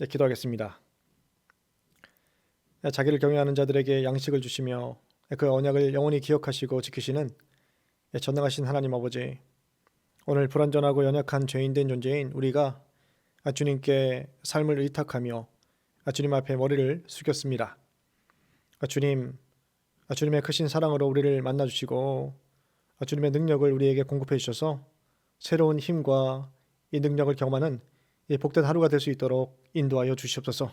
네, 기도하겠습니다. 네, 자기를 경외하는 자들에게 양식을 주시며 그 언약을 영원히 기억하시고 지키시는 네, 전능하신 하나님 아버지 오늘 불완전하고 연약한 죄인된 존재인 우리가 주님께 삶을 의탁하며 주님 앞에 머리를 숙였습니다. 주님, 주님의 크신 사랑으로 우리를 만나 주시고 주님의 능력을 우리에게 공급해 주셔서 새로운 힘과 이 능력을 경험하는 이 복된 하루가 될 수 있도록 인도하여 주시옵소서.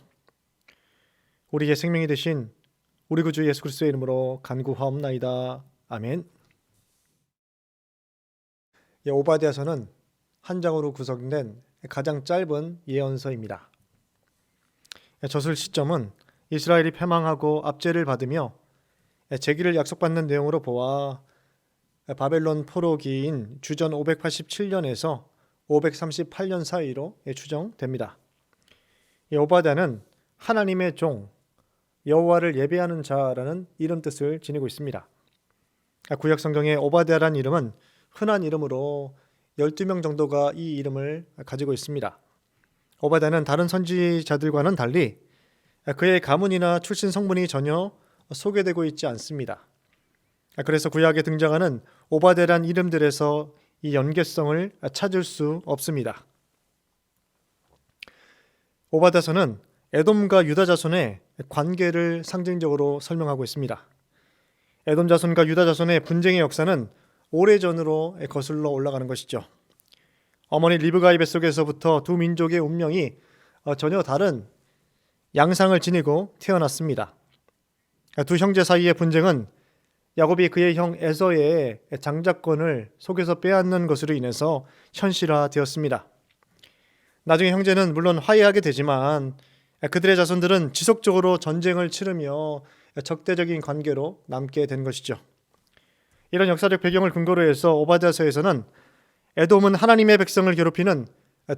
우리의 생명이 되신 우리 구주 예수 그리스도의 이름으로 간구하옵나이다. 아멘. 예, 오바댜서는 한 장으로 구성된 가장 짧은 예언서입니다. 예, 저술 시점은 이스라엘이 패망하고 압제를 받으며 예, 재기를 약속받는 내용으로 보아 바벨론 포로기인 주전 587년에서 538년 사이로 추정됩니다. 이 오바댜는 하나님의 종 여호와를 예배하는 자라는 이름 뜻을 지니고 있습니다. 구약 성경에 오바댜란 이름은 흔한 이름으로 12명 정도가 이 이름을 가지고 있습니다. 오바댜는 다른 선지자들과는 달리 그의 가문이나 출신 성분이 전혀 소개되고 있지 않습니다. 그래서 구약에 등장하는 오바데란 이름들에서 이 연계성을 찾을 수 없습니다. 오바다서는 에돔과 유다 자손의 관계를 상징적으로 설명하고 있습니다. 에돔 자손과 유다 자손의 분쟁의 역사는 오래전으로 거슬러 올라가는 것이죠. 어머니 리브가의 뱃속에서부터 두 민족의 운명이 전혀 다른 양상을 지니고 태어났습니다. 두 형제 사이의 분쟁은 야곱이 그의 형 에서의 장자권을 속에서 빼앗는 것으로 인해서 현실화되었습니다. 나중에 형제는 물론 화해하게 되지만 그들의 자손들은 지속적으로 전쟁을 치르며 적대적인 관계로 남게 된 것이죠. 이런 역사적 배경을 근거로 해서 오바댜서에서는 에돔은 하나님의 백성을 괴롭히는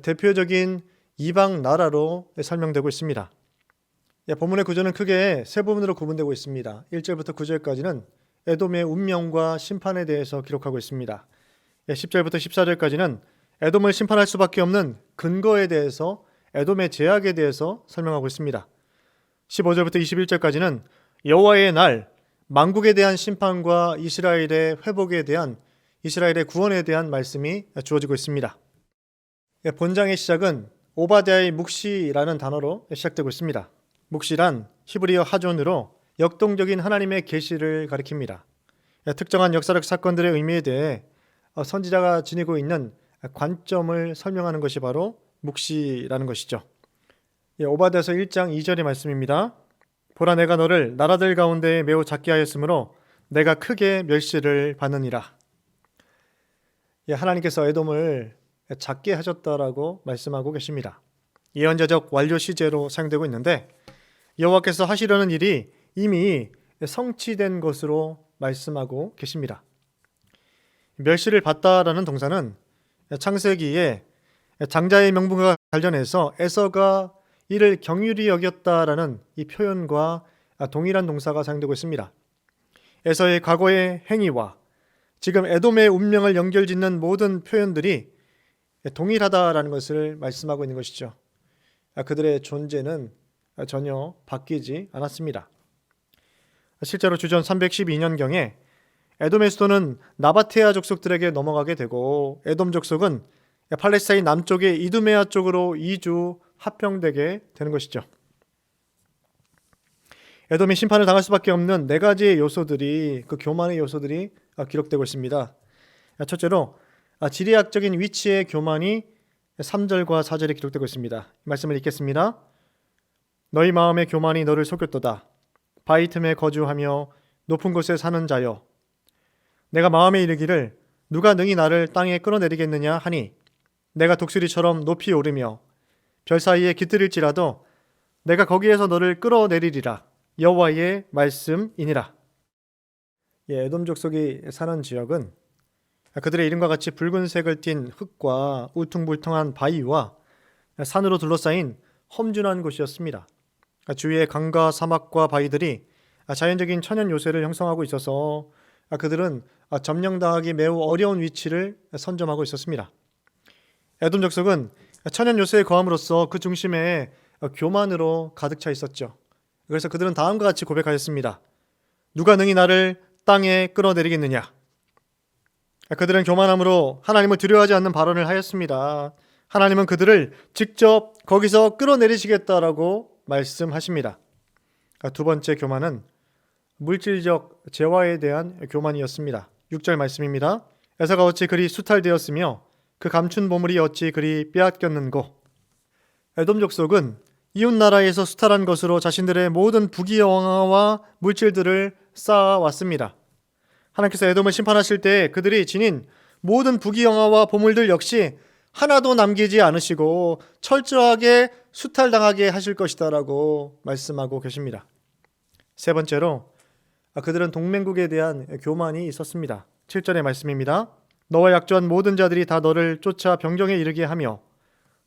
대표적인 이방 나라로 설명되고 있습니다. 본문의 구조는 크게 세 부분으로 구분되고 있습니다. 1절부터 9절까지는 에돔의 운명과 심판에 대해서 기록하고 있습니다. 10절부터 14절까지는 에돔을 심판할 수밖에 없는 근거에 대해서 에돔의 제약에 대해서 설명하고 있습니다. 15절부터 21절까지는 여호와의 날 망국에 대한 심판과 이스라엘의 회복에 대한 이스라엘의 구원에 대한 말씀이 주어지고 있습니다. 본장의 시작은 오바댜의 묵시라는 단어로 시작되고 있습니다. 묵시란 히브리어 하존으로 역동적인 하나님의 계시를 가리킵니다. 특정한 역사적 사건들의 의미에 대해 선지자가 지니고 있는 관점을 설명하는 것이 바로 묵시라는 것이죠. 오바댜서 1장 2절의 말씀입니다. 보라 내가 너를 나라들 가운데 매우 작게 하였으므로 내가 크게 멸시를 받느니라. 하나님께서 에돔을 작게 하셨다라고 말씀하고 계십니다. 예언자적 완료 시제로 사용되고 있는데 여호와께서 하시려는 일이 이미 성취된 것으로 말씀하고 계십니다. 멸시를 받다라는 동사는 창세기에 장자의 명분과 관련해서 에서가 이를 경휼히 여겼다라는 이 표현과 동일한 동사가 사용되고 있습니다. 에서의 과거의 행위와 지금 에돔의 운명을 연결짓는 모든 표현들이 동일하다라는 것을 말씀하고 있는 것이죠. 그들의 존재는 전혀 바뀌지 않았습니다. 실제로 주전 312년경에 에돔의 수도는 나바테아 족속들에게 넘어가게 되고 에돔 족속은 팔레스타인 남쪽의 이두메아 쪽으로 이주 합병되게 되는 것이죠. 에돔이 심판을 당할 수밖에 없는 네 가지의 요소들이 그 교만의 요소들이 기록되고 있습니다. 첫째로 지리학적인 위치의 교만이 3절과 4절에 기록되고 있습니다. 말씀을 읽겠습니다. 너희 마음의 교만이 너를 속였도다. 바위 틈에 거주하며 높은 곳에 사는 자여 내가 마음에 이르기를 누가 능히 나를 땅에 끌어내리겠느냐 하니 내가 독수리처럼 높이 오르며 별 사이에 깃들일지라도 내가 거기에서 너를 끌어내리리라 여호와의 말씀이니라. 예, 에돔 족속이 사는 지역은 그들의 이름과 같이 붉은색을 띤 흙과 울퉁불퉁한 바위와 산으로 둘러싸인 험준한 곳이었습니다. 주위의 강과 사막과 바위들이 자연적인 천연 요새를 형성하고 있어서 그들은 점령당하기 매우 어려운 위치를 선점하고 있었습니다. 에돔 족속은 천연 요새에 거함으로써 그 중심에 어, 교만으로 가득 차 있었죠. 그래서 그들은 다음과 같이 고백하였습니다. 누가 능히 나를 땅에 끌어내리겠느냐? 그들은 교만함으로 하나님을 두려워하지 않는 발언을 하였습니다. 하나님은 그들을 직접 거기서 끌어내리시겠다라고 말씀하십니다. 두 번째 교만은 물질적 재화에 대한 교만이었습니다. 6절 말씀입니다. 에서가 어찌 그리 수탈되었으며 그 감춘 보물이 어찌 그리 빼앗겼는고 에돔 족속은 이웃 나라에서 수탈한 것으로 자신들의 모든 부귀영화와 물질들을 쌓아왔습니다. 하나님께서 에돔을 심판하실 때 그들이 지닌 모든 부귀영화와 보물들 역시 하나도 남기지 않으시고 철저하게 수탈당하게 하실 것이다라고 말씀하고 계십니다. 세 번째로 그들은 동맹국에 대한 교만이 있었습니다. 7절의 말씀입니다. 너와 약조한 모든 자들이 다 너를 쫓아 병정에 이르게 하며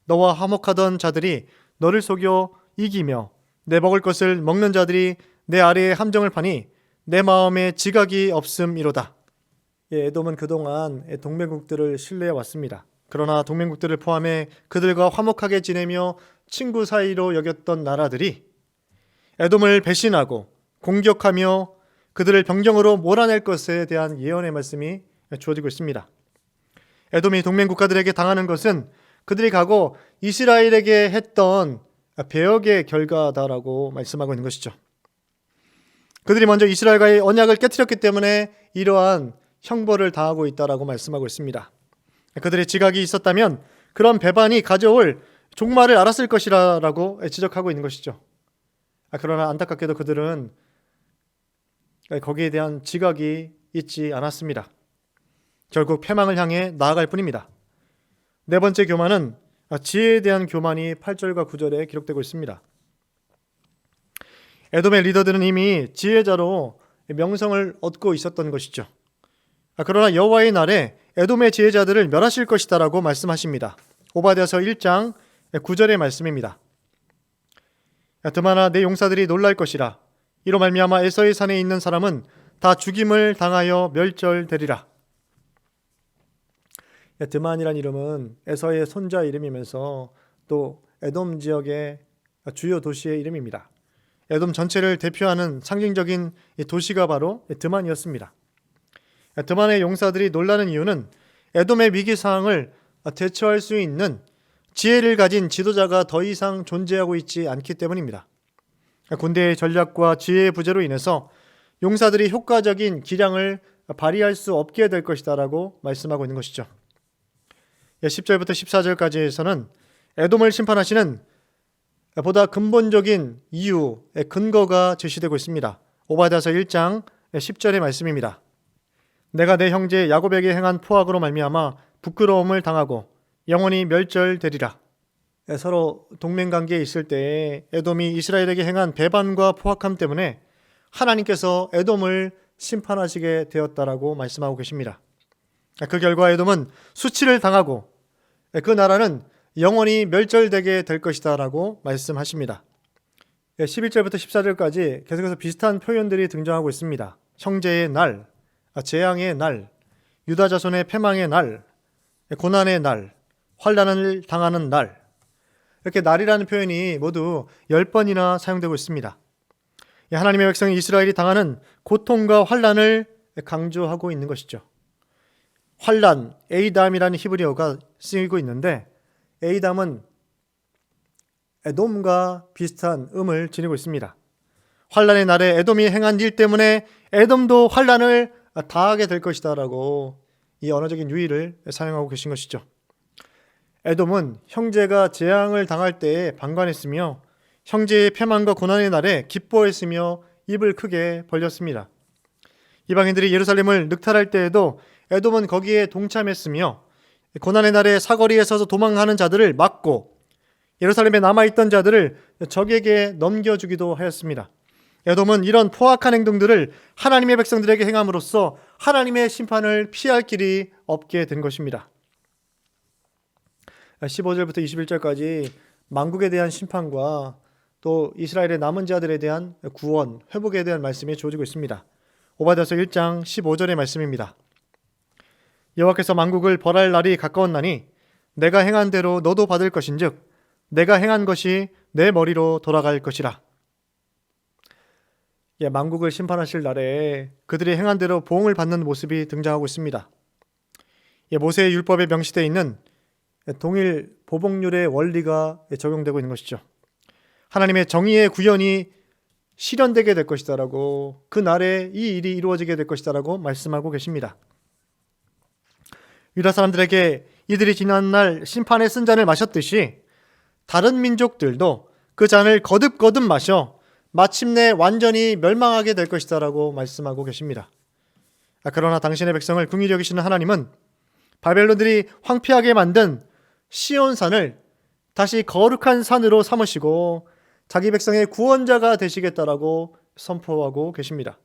너와 화목하던 자들이 너를 속여 이기며 내 먹을 것을 먹는 자들이 내 아래에 함정을 파니 내 마음에 지각이 없음이로다. 예, 에돔은 그동안 동맹국들을 신뢰해 왔습니다. 그러나 동맹국들을 포함해 그들과 화목하게 지내며 친구 사이로 여겼던 나라들이 에돔을 배신하고 공격하며 그들을 병정으로 몰아낼 것에 대한 예언의 말씀이 주어지고 있습니다. 에돔이 동맹 국가들에게 당하는 것은 그들이 가고 이스라엘에게 했던 배역의 결과다라고 말씀하고 있는 것이죠. 그들이 먼저 이스라엘과의 언약을 깨뜨렸기 때문에 이러한 형벌을 당하고 있다라고 말씀하고 있습니다. 그들의 지각이 있었다면 그런 배반이 가져올 종말을 알았을 것이라고 지적하고 있는 것이죠. 아, 그러나 안타깝게도 그들은 거기에 대한 지각이 있지 않았습니다. 결국 패망을 향해 나아갈 뿐입니다. 네 번째 교만은 지혜에 대한 교만이 8절과 9절에 기록되고 있습니다. 에돔의 리더들은 이미 지혜자로 명성을 얻고 있었던 것이죠. 아, 그러나 여호와의 날에 에돔의 지혜자들을 멸하실 것이다라고 말씀하십니다. 오바댜서 1장 9절의 말씀입니다. 드마나 내 용사들이 놀랄 것이라 이로 말미암아 에서의 산에 있는 사람은 다 죽임을 당하여 멸절되리라. 드만이란 이름은 에서의 손자 이름이면서 또 에돔 지역의 주요 도시의 이름입니다. 에돔 전체를 대표하는 상징적인 도시가 바로 드만이었습니다. 드만의 용사들이 놀라는 이유는 에돔의 위기 상황을 대처할 수 있는 지혜를 가진 지도자가 더 이상 존재하고 있지 않기 때문입니다. 군대의 전략과 지혜의 부재로 인해서 용사들이 효과적인 기량을 발휘할 수 없게 될 것이다라고 말씀하고 있는 것이죠. 10절부터 14절까지에서는 에돔을 심판하시는 보다 근본적인 이유의 근거가 제시되고 있습니다. 오바다서 1장 10절의 말씀입니다. 내가 내 형제 야곱에게 행한 포악으로 말미암아 부끄러움을 당하고 영원히 멸절되리라. 서로 동맹 관계에 있을 때 에돔이 이스라엘에게 행한 배반과 포악함 때문에 하나님께서 에돔을 심판하시게 되었다라고 말씀하고 계십니다. 그 결과 에돔은 수치를 당하고 그 나라는 영원히 멸절되게 될 것이다라고 말씀하십니다. 11절부터 14절까지 계속해서 비슷한 표현들이 등장하고 있습니다. 형제의 날, 재앙의 날, 유다 자손의 패망의 날, 고난의 날, 환란을 당하는 날. 이렇게 날이라는 표현이 모두 10번이나 사용되고 있습니다. 하나님의 백성 이스라엘이 당하는 고통과 환란을 강조하고 있는 것이죠. 환란, 에이담이라는 히브리어가 쓰이고 있는데 에이담은 에돔과 비슷한 음을 지니고 있습니다. 환란의 날에 에돔이 행한 일 때문에 에돔도 환란을 다하게 될 것이다라고 이 언어적인 유의를 사용하고 계신 것이죠. 에돔은 형제가 재앙을 당할 때에 방관했으며 형제의 패망과 고난의 날에 기뻐했으며 입을 크게 벌렸습니다. 이방인들이 예루살렘을 늑탈할 때에도 에돔은 거기에 동참했으며 고난의 날에 사거리에 서서 도망하는 자들을 막고 예루살렘에 남아있던 자들을 적에게 넘겨주기도 하였습니다. 에돔은 이런 포악한 행동들을 하나님의 백성들에게 행함으로써 하나님의 심판을 피할 길이 없게 된 것입니다. 15절부터 21절까지 망국에 대한 심판과 또 이스라엘의 남은 자들에 대한 구원, 회복에 대한 말씀이 주어지고 있습니다. 오바댜서 1장 15절의 말씀입니다. 여호와께서 만국을 벌할 날이 가까웠나니 내가 행한 대로 너도 받을 것인즉 내가 행한 것이 내 머리로 돌아갈 것이라. 예, 만국을 심판하실 날에 그들이 행한 대로 보응을 받는 모습이 등장하고 있습니다. 예, 모세의 율법에 명시되어 있는 동일 보복률의 원리가 적용되고 있는 것이죠. 하나님의 정의의 구현이 실현되게 될 것이다라고 그 날에 이 일이 이루어지게 될 것이다라고 말씀하고 계십니다. 유다 사람들에게 이들이 지난날 심판의 쓴 잔을 마셨듯이 다른 민족들도 그 잔을 거듭거듭 마셔 마침내 완전히 멸망하게 될 것이다라고 말씀하고 계십니다. 아, 그러나 당신의 백성을 궁히 여기시는 하나님은 바벨론들이 황폐하게 만든 시온산을 다시 거룩한 산으로 삼으시고 자기 백성의 구원자가 되시겠다라고 선포하고 계십니다.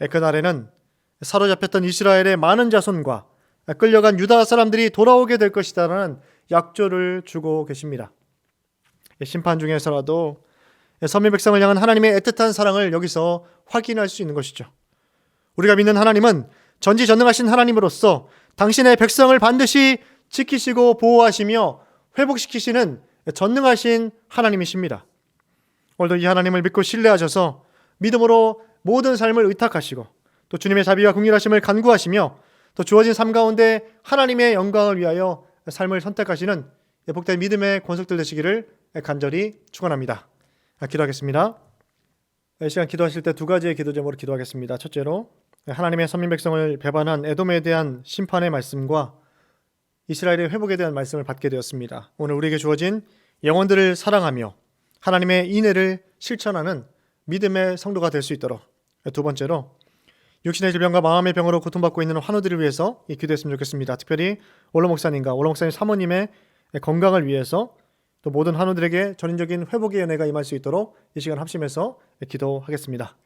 예, 그날에는 사로잡혔던 이스라엘의 많은 자손과 끌려간 유다 사람들이 돌아오게 될 것이다라는 약조를 주고 계십니다. 예, 심판 중에서라도 선민 백성을 향한 하나님의 애틋한 사랑을 여기서 확인할 수 있는 것이죠. 우리가 믿는 하나님은 전지전능하신 하나님으로서 당신의 백성을 반드시 지키시고 보호하시며 회복시키시는 전능하신 하나님이십니다. 오늘도 이 하나님을 믿고 신뢰하셔서 믿음으로 모든 삶을 의탁하시고 또 주님의 자비와 긍휼하심을 간구하시며 또 주어진 삶 가운데 하나님의 영광을 위하여 삶을 선택하시는 복된 믿음의 권속들 되시기를 간절히 축원합니다. 기도하겠습니다. 이 시간 기도하실 때 두 가지의 기도 제목으로 기도하겠습니다. 첫째로 하나님의 선민 백성을 배반한 에돔에 대한 심판의 말씀과 이스라엘의 회복에 대한 말씀을 받게 되었습니다. 오늘 우리에게 주어진 영혼들을 사랑하며 하나님의 인애를 실천하는 믿음의 성도가 될 수 있도록 두 번째로 육신의 질병과 마음의 병으로 고통받고 있는 환우들을 위해서 기도했으면 좋겠습니다. 특별히 올로 목사님과 올로 목사님 사모님의 건강을 위해서 또 모든 환우들에게 전인적인 회복의 은혜가 임할 수 있도록 이 시간 합심해서 기도하겠습니다.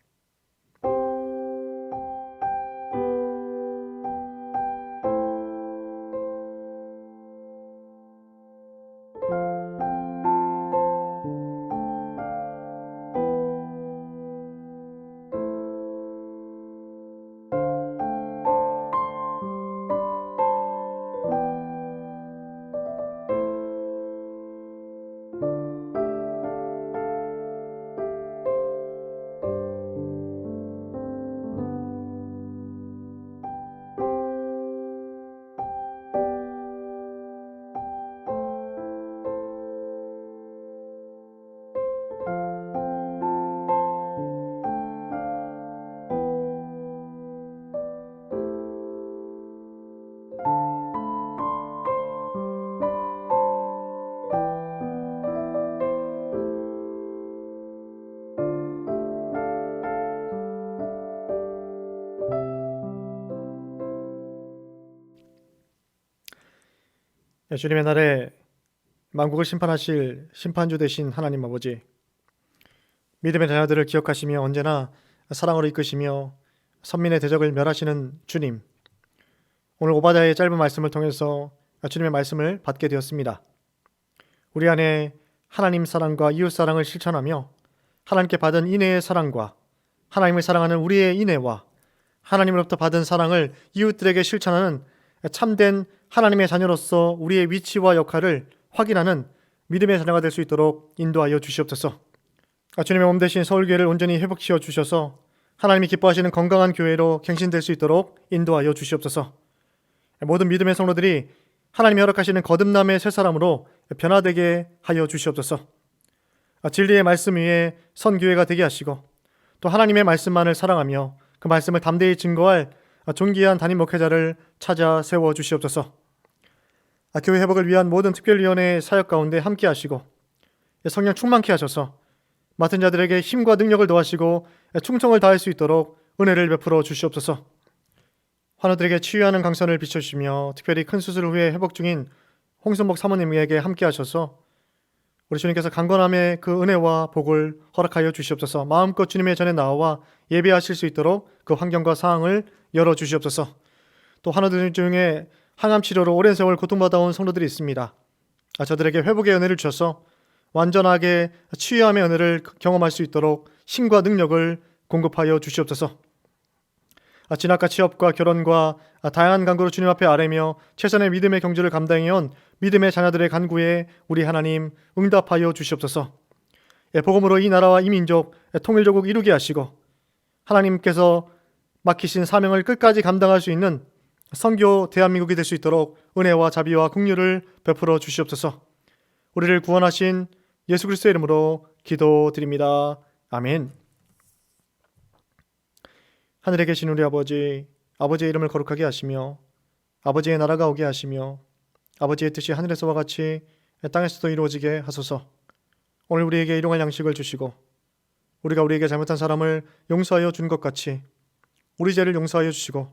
주님의 날에 만국을 심판하실 심판주 되신 하나님 아버지 믿음의 자녀들을 기억하시며 언제나 사랑으로 이끄시며 선민의 대적을 멸하시는 주님 오늘 오바다의 짧은 말씀을 통해서 주님의 말씀을 받게 되었습니다. 우리 안에 하나님 사랑과 이웃 사랑을 실천하며 하나님께 받은 인애의 사랑과 하나님을 사랑하는 우리의 인애와 하나님으로부터 받은 사랑을 이웃들에게 실천하는 참된 하나님의 자녀로서 우리의 위치와 역할을 확인하는 믿음의 자녀가 될 수 있도록 인도하여 주시옵소서. 아, 주님의 몸 대신 서울교회를 온전히 회복시켜 주셔서 하나님이 기뻐하시는 건강한 교회로 갱신될 수 있도록 인도하여 주시옵소서. 모든 믿음의 성도들이 하나님이 허락하시는 거듭남의 새 사람으로 변화되게 하여 주시옵소서. 아, 진리의 말씀 위에 선 교회가 되게 하시고 또 하나님의 말씀만을 사랑하며 그 말씀을 담대히 증거할 아, 존귀한 담임 목회자를 찾아 세워 주시옵소서. 아, 교회 회복을 위한 모든 특별위원회 사역 가운데 함께 하시고 성령 충만케 하셔서 맡은 자들에게 힘과 능력을 더하시고 충성을 다할 수 있도록 은혜를 베풀어 주시옵소서. 환우들에게 치유하는 강선을 비춰주시며 특별히 큰 수술 후에 회복 중인 홍순복 사모님에게 함께 하셔서 우리 주님께서 강건함의 그 은혜와 복을 허락하여 주시옵소서. 마음껏 주님의 전에 나와 예배하실 수 있도록 그 환경과 상황을 열어 주시옵소서. 또 하나들 중에 항암 치료로 오랜 세월 고통받아온 성도들이 있습니다. 아, 저들에게 회복의 은혜를 주셔서 완전하게 치유함의 은혜를 경험할 수 있도록 힘과 능력을 공급하여 주시옵소서. 아, 진학과 취업과 결혼과 아, 다양한 강구로 주님 앞에 아뢰며 최선의 믿음의 경주를 감당해온 믿음의 자녀들의 간구에 우리 하나님 응답하여 주시옵소서. 예, 복음으로 이 나라와 이 민족 예, 통일조국 이루게 하시고 하나님께서 맡기신 사명을 끝까지 감당할 수 있는 선교 대한민국이 될 수 있도록 은혜와 자비와 긍휼을 베풀어 주시옵소서. 우리를 구원하신 예수 그리스도의 이름으로 기도드립니다. 아멘. 하늘에 계신 우리 아버지, 아버지의 이름을 거룩하게 하시며 아버지의 나라가 오게 하시며 아버지의 뜻이 하늘에서와 같이 땅에서도 이루어지게 하소서. 오늘 우리에게 일용할 양식을 주시고 우리가 우리에게 잘못한 사람을 용서하여 준 것 같이 우리 죄를 용서하여 주시고